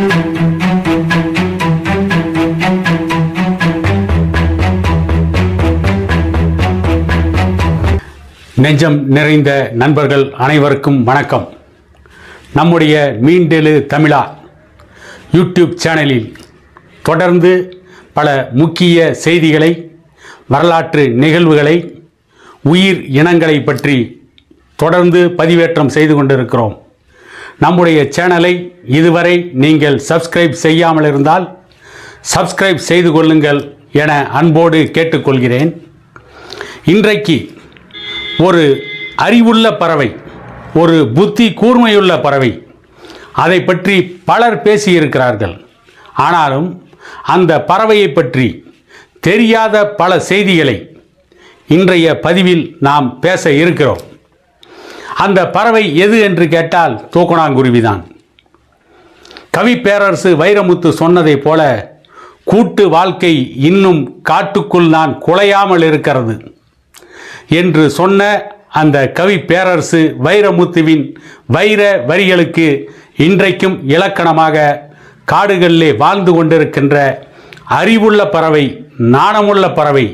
நெஞ்சம் நிறைந்த நண்பர்கள் அனைவருக்கும் வணக்கம். நம்முடைய மீண்டெழு தமிழா யூடியூப் சேனலில் தொடர்ந்து பல முக்கிய செய்திகளை வரலாற்று நிகழ்வுகளை உயிர் இனங்களை பற்றி தொடர்ந்து பதிவேற்றம் செய்து கொண்டிருக்கிறோம். நம்முடைய சேனலை இதுவரை நீங்கள் சப்ஸ்கிரைப் செய்யாமல் இருந்தால் சப்ஸ்கிரைப் செய்து கொள்ளுங்கள் என அன்போடு கேட்டுக்கொள்கிறேன். இன்றைக்கு ஒரு அறிவுள்ள பறவை ஒரு புத்தி கூர்மையுள்ள பறவை அதை பற்றி பலர் பேசியிருக்கிறார்கள். ஆனாலும் அந்த பறவையை பற்றி தெரியாத பல செய்திகளை இன்றைய பதிவில் நாம் பேச இருக்கிறோம். அந்த பறவை எது என்று கேட்டால் தூக்கணாங்குருவிதான். கவி பேரரசு வைரமுத்து சொன்னதைப் போல கூட்டு வாழ்க்கை இன்னும் காட்டுக்குள் நான் குலையாமல் இருக்கிறது என்று சொன்ன அந்த கவி பேரரசு வைரமுத்துவின் வைர வரிகளுக்கு இன்றைக்கும் இலக்கணமாக காடுகளிலே வாழ்ந்து கொண்டிருக்கின்ற அறிவுள்ள பறவை நாணமுள்ள பறவை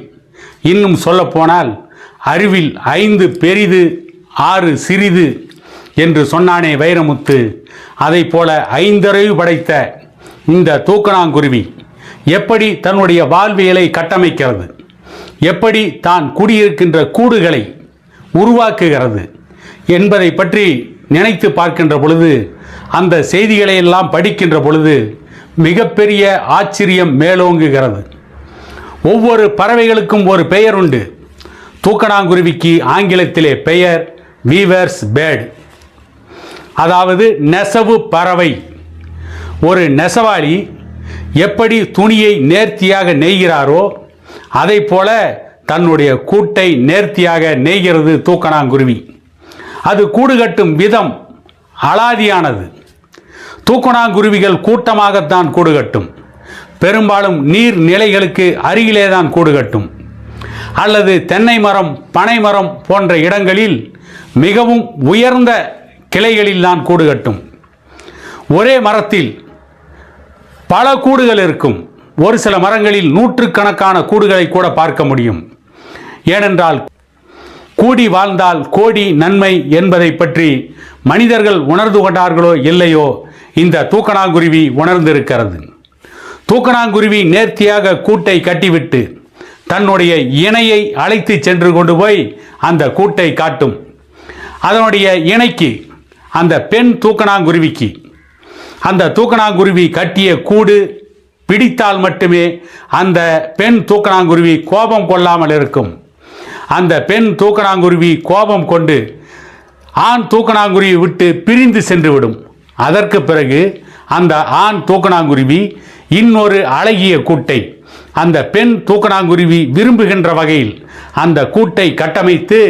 இன்னும் சொல்லப்போனால் அறிவில் ஐந்து பெரிது ஆறு சிறிது என்று சொன்னானே வைரமுத்து. அதை போல ஐந்தறிவு படைத்த இந்த தூக்கணாங்குருவி எப்படி தன்னுடைய வாழ்வியலை கட்டமைக்கிறது? எப்படி தான் குடியிருக்கின்ற கூடுகளை உருவாக்குகிறது? என்பதை பற்றி நினைத்து பார்க்கின்ற பொழுது அந்த செய்திகளை எல்லாம் படிக்கின்ற பொழுது மிகப்பெரிய ஆச்சரியம் மேலோங்குகிறது. ஒவ்வொரு பறவைகளுக்கும் ஒரு பெயர் உண்டு. தூக்கணாங்குருவிக்கு ஆங்கிலத்திலே பெயர் வீவர்ஸ் பேர்ட் அதாவது நெசவு பறவை. ஒரு நெசவாளி எப்படி துணியை நேர்த்தியாக நெய்கிறாரோ அதை போல தன்னுடைய கூட்டை நேர்த்தியாக நெய்கிறது தூக்கணாங்குருவி. அது கூடு கட்டும் விதம் அலாதியானது. தூக்கணாங்குருவிகள் கூட்டமாகத்தான் கூடு கட்டும் பெரும்பாலும் நீர் நிலைகளுக்கு அருகிலே தான் கூடு கட்டும் அல்லது தென்னை மரம் பனை மரம் போன்ற இடங்களில் மிகவும் உயர்ந்த கிளைகளில் நான் கூடு கட்டும். ஒரே மரத்தில் பல கூடுகள் இருக்கும். ஒரு சில மரங்களில் நூற்றுக்கணக்கான கூடுகளை கூட பார்க்க முடியும். ஏனென்றால் கூடி வாழ்ந்தால் கோடி நன்மை என்பதை பற்றி மனிதர்கள் உணர்ந்து கொண்டார்களோ இல்லையோ இந்த தூக்கணாங்குருவி உணர்ந்திருக்கிறது. தூக்கணாங்குருவி நேர்த்தியாக கூட்டை கட்டிவிட்டு தன்னுடைய இணையை அழைத்து சென்று கொண்டு போய் அந்த கூட்டை காட்டும். அதனுடைய இணைக்கு அந்த பெண் தூக்கணாங்குருவிக்கு அந்த தூக்கணாங்குருவி கட்டிய கூடு பிடித்தால் மட்டுமே அந்த பெண் தூக்கணாங்குருவி கோபம் கொள்ளாமல் இருக்கும். அந்த பெண் தூக்கணாங்குருவி கோபம் கொண்டு ஆண் தூக்கணாங்குருவி விட்டு பிரிந்து சென்றுவிடும். அதற்கு பிறகு அந்த ஆண் தூக்கணாங்குருவி இன்னொரு அழகிய கூட்டை அந்த பெண் தூக்கணாங்குருவி விரும்புகின்ற வகையில் அந்த கூட்டை கட்டமைத்து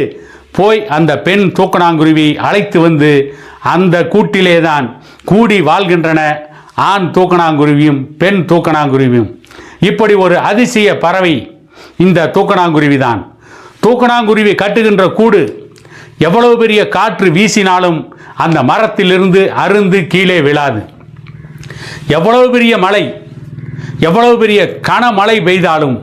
போய் அந்த பெண் தூக்கணாங்குருவி அழைத்து வந்து அந்த கூட்டிலே தான் கூடி வாழ்கின்றன ஆண் தூக்கணாங்குருவியும் பெண் தூக்கணாங்குருவியும். இப்படி ஒரு அதிசய பறவை இந்த தூக்கணாங்குருவி தான் தூக்கணாங்குருவி கட்டுகின்ற கூடு எவ்வளவு பெரிய காற்று வீசினாலும் அந்த மரத்திலிருந்து அருந்து கீழே விழாது. எவ்வளவு பெரிய மழை எவ்வளவு பெரிய கனமழை பெய்தாலும்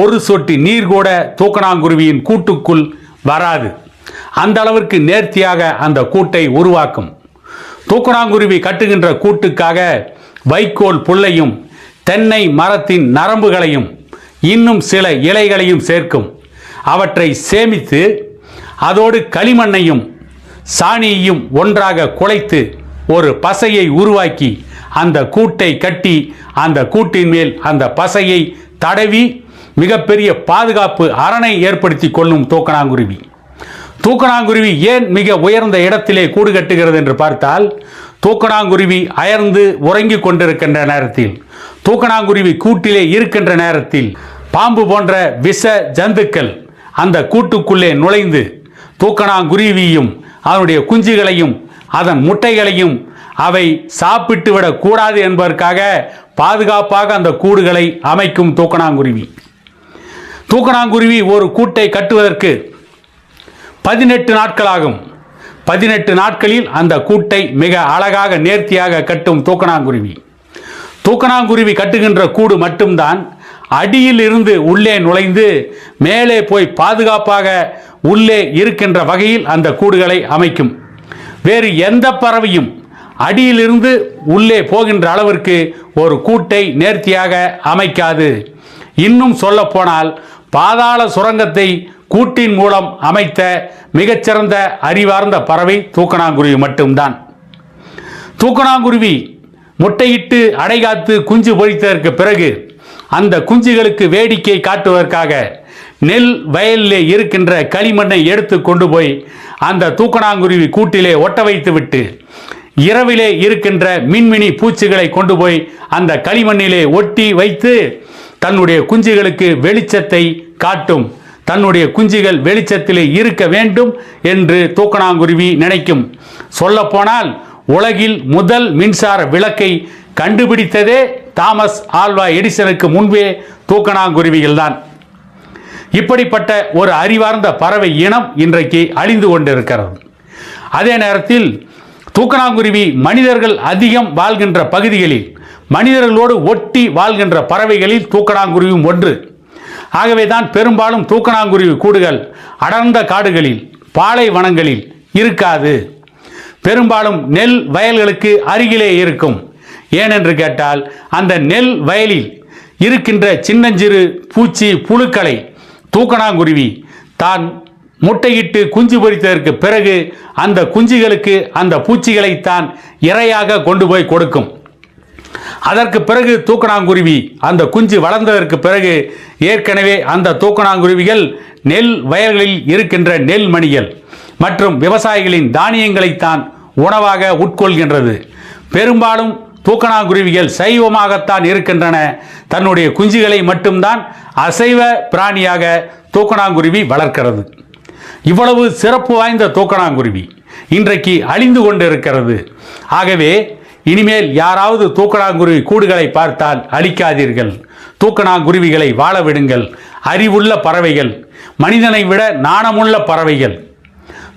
ஒரு சொட்டு நீர் கூட தூக்கணாங்குருவியின் கூட்டுக்குள் வராது. அந்த அளவிற்கு நேர்த்தியாக அந்த கூட்டை உருவாக்கும். தூக்கணாங்குருவி கட்டுகின்ற கூட்டுக்காக வைக்கோல் புல்லையும் தென்னை மரத்தின் நரம்புகளையும் இன்னும் சில இலைகளையும் சேர்க்கும். அவற்றை சேமித்து அதோடு களிமண்ணையும் சாணியையும் ஒன்றாக குலைத்து ஒரு பசையை உருவாக்கி அந்த கூட்டை கட்டி அந்த கூட்டின் மேல் அந்த பசையை தடவி மிகப்பெரிய பாதுகாப்பு அரணை ஏற்படுத்தி கொள்ளும் தூக்கணாங்குருவி. தூக்கணாங்குருவி ஏன் மிக உயர்ந்த இடத்திலே கூடு கட்டுகிறது என்று பார்த்தால் தூக்கணாங்குருவி அயர்ந்து உறங்கிக் கொண்டிருக்கின்ற நேரத்தில் தூக்கணாங்குருவி கூட்டிலே இருக்கின்ற நேரத்தில் பாம்பு போன்ற விஷ ஜந்துக்கள் அந்த கூட்டுக்குள்ளே நுழைந்து தூக்கணாங்குருவியும் அதனுடைய குஞ்சுகளையும் அதன் முட்டைகளையும் அவை சாப்பிட்டு விடக்கூடாது என்பதற்காக பாதுகாப்பாக அந்த கூடுகளை அமைக்கும் தூக்கணாங்குருவி. தூக்கணாங்குருவி ஒரு கூட்டை கட்டுவதற்கு பதினெட்டு நாட்களாகும். பதினெட்டு நாட்களில் அந்த கூட்டை மிக அழகாக நேர்த்தியாக கட்டும் தூக்கணாங்குருவி. தூக்கணாங்குருவி கட்டுகின்ற கூடு மட்டும்தான் அடியில் இருந்து உள்ளே நுழைந்து மேலே போய் பாதுகாப்பாக உள்ளே இருக்கின்ற வகையில் அந்த கூடுகளை அமைக்கும். வேறு எந்த பறவையும் அடியிலிருந்து உள்ளே போகின்ற அளவிற்கு ஒரு கூட்டை நேர்த்தியாக அமைக்காது. இன்னும் சொல்லப்போனால் பாதாள சுரங்கத்தை கூட்டின் மூலம் அமைத்த மிகச்சிறந்த அறிவார்ந்த பறவை தூக்கணாங்குருவி மட்டும்தான். தூக்கணாங்குருவி முட்டையிட்டு அடைகாத்து குஞ்சு பொரித்ததற்கு பிறகு அந்த குஞ்சுகளுக்கு வேடிக்கை காட்டுவதற்காக நெல் வயலிலே இருக்கின்ற களிமண்ணை எடுத்து கொண்டு போய் அந்த தூக்கணாங்குருவி கூட்டிலே ஒட்ட வைத்துவிட்டு இரவிலே இருக்கின்ற மின்மினி பூச்சிகளை கொண்டு போய் அந்த களிமண்ணிலே ஒட்டி வைத்து தன்னுடைய குஞ்சுகளுக்கு வெளிச்சத்தை காட்டும். தன்னுடைய குஞ்சுகள் வெளிச்சத்திலே இருக்க வேண்டும் என்று தூக்கணாங்குருவி நினைக்கும். சொல்லப்போனால் உலகில் முதல் மின்சார விளக்கை கண்டுபிடித்ததே தாமஸ் ஆல்வா எடிசனுக்கு முன்பே தூக்கணாங்குருவிகள் தான் இப்படிப்பட்ட ஒரு அறிவார்ந்த பறவை இனம் இன்றைக்கு அழிந்து கொண்டிருக்கிறது. அதே நேரத்தில் தூக்கணாங்குருவி மனிதர்கள் அதிகம் வாழ்கின்ற பகுதிகளில் மனிதர்களோடு ஒட்டி வாழ்கின்ற பறவைகளில் தூக்கணாங்குருவியும் ஒன்று. ஆகவே தான் பெரும்பாலும் தூக்கணாங்குருவி கூடுகள் அடர்ந்த காடுகளில் பாலைவனங்களில் இருக்காது. பெரும்பாலும் நெல் வயல்களுக்கு அருகிலே இருக்கும். ஏனென்று கேட்டால் அந்த நெல் வயலில் இருக்கின்ற சின்னஞ்சிறு பூச்சி புழுக்களை தூக்கணாங்குருவி தான் முட்டையிட்டு குஞ்சு பொறித்ததற்கு பிறகு அந்த குஞ்சுகளுக்கு அந்த பூச்சிகளை தான் இரையாக கொண்டு போய் கொடுக்கும். அதற்கு பிறகு தூக்கணாங்குருவி அந்த குஞ்சு வளர்ந்ததற்கு பிறகு ஏற்கனவே அந்த தூக்கணாங்குருவிகள் நெல் வயல்களில் இருக்கின்ற நெல் மணிகள் மற்றும் விவசாயிகளின் தானியங்களைத்தான் உணவாக உட்கொள்கின்றது. பெரும்பாலும் தூக்கணாங்குருவிகள் சைவமாகத்தான் இருக்கின்றன. தன்னுடைய குஞ்சுகளை மட்டும்தான் அசைவ பிராணியாக தூக்கணாங்குருவி வளர்க்கிறது. இவ்வளவு சிறப்பு வாய்ந்த தூக்கணாங்குருவி இன்றைக்கு அழிந்து கொண்டிருக்கிறது. ஆகவே இனிமேல் யாராவது தூக்கணாங்குருவி கூடுகளை பார்த்தால் அழிக்காதீர்கள். தூக்கணாங்குருவிகளை வாழ விடுங்கள். அறிவுள்ள பறவைகள் மனிதனை விட நாணமுள்ள பறவைகள்.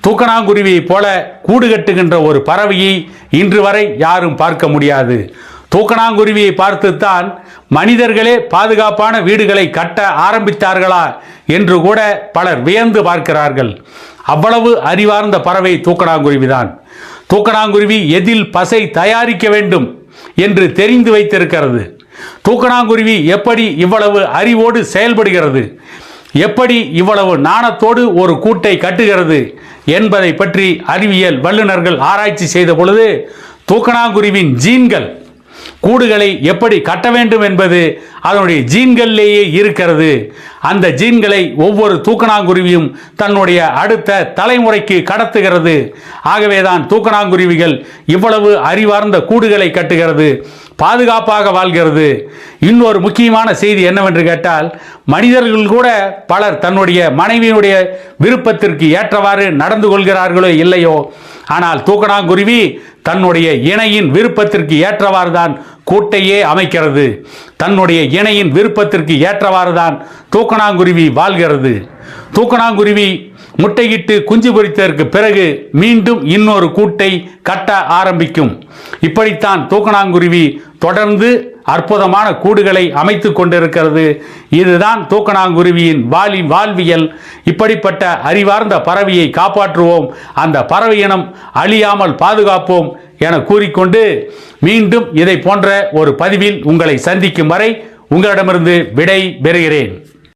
தூக்கணாங்குருவியைப் போல கூடு கட்டுகின்ற ஒரு பறவையை இன்று வரை யாரும் பார்க்க முடியாது. தூக்கணாங்குருவியை பார்த்துத்தான் மனிதர்களே பாதுகாப்பான வீடுகளை கட்ட ஆரம்பித்தார்களா என்று கூட பலர் வியந்து பார்க்கிறார்கள். அவ்வளவு அறிவார்ந்த பறவை தூக்கணாங்குருவிதான். தூக்கணாங்குருவி எதில் பசை தயாரிக்க வேண்டும் என்று தெரிந்து வைத்திருக்கிறது. தூக்கணாங்குருவி எப்படி இவ்வளவு அறிவோடு செயல்படுகிறது? எப்படி இவ்வளவு நாணத்தோடு ஒரு கூட்டை கட்டுகிறது? என்பதை பற்றி அறிவியல் வல்லுநர்கள் ஆராய்ச்சி செய்த பொழுது தூக்கணாங்குருவின் ஜீன்கள் கூடுகளை எப்படி கட்ட வேண்டும் என்பது அதனுடைய ஜீன்களிலேயே இருக்கிறது. அந்த ஜீன்களை ஒவ்வொரு தூக்கணாங்குருவியும் தன்னுடைய அடுத்த தலைமுறைக்கு கடத்துகிறது. ஆகவேதான் தூக்கணாங்குருவிகள் இவ்வளவு அறிவார்ந்த கூடுகளை கட்டுகிறது. பாதுகாப்பாக வாழ்கிறது. இன்னொரு முக்கியமான செய்தி என்னவென்று கேட்டால் மனிதர்கள் கூட பலர் தன்னுடைய மனைவியினுடைய விருப்பத்திற்கு ஏற்றவாறு நடந்து கொள்கிறார்களோ இல்லையோ ஆனால் தூக்கணாங்குருவி தன்னுடைய இணையின் விருப்பத்திற்கு ஏற்றவாறு தான் கூட்டையே அமைக்கிறது. தன்னுடைய இணையின் விருப்பத்திற்கு ஏற்றவாறு தான் தூக்கணாங்குருவி வாழ்கிறது. தூக்கணாங்குருவி முட்டையிட்டு குஞ்சு பொறித்ததற்கு பிறகு மீண்டும் இன்னொரு கூட்டை கட்ட ஆரம்பிக்கும். இப்படித்தான் தூக்கணாங்குருவி தொடர்ந்து அற்புதமான கூடுகளை அமைத்து கொண்டிருக்கிறது. இதுதான் தூக்கணாங்குருவியின் வாலி வாழ்வியல். இப்படிப்பட்ட அறிவார்ந்த பறவையை காப்பாற்றுவோம். அந்த பறவையினம் அழியாமல் பாதுகாப்போம் என கூறிக்கொண்டு மீண்டும் இதை போன்ற ஒரு பதிவில் உங்களை சந்திக்கும் வரை உங்களிடமிருந்து விடை பெறுகிறேன்.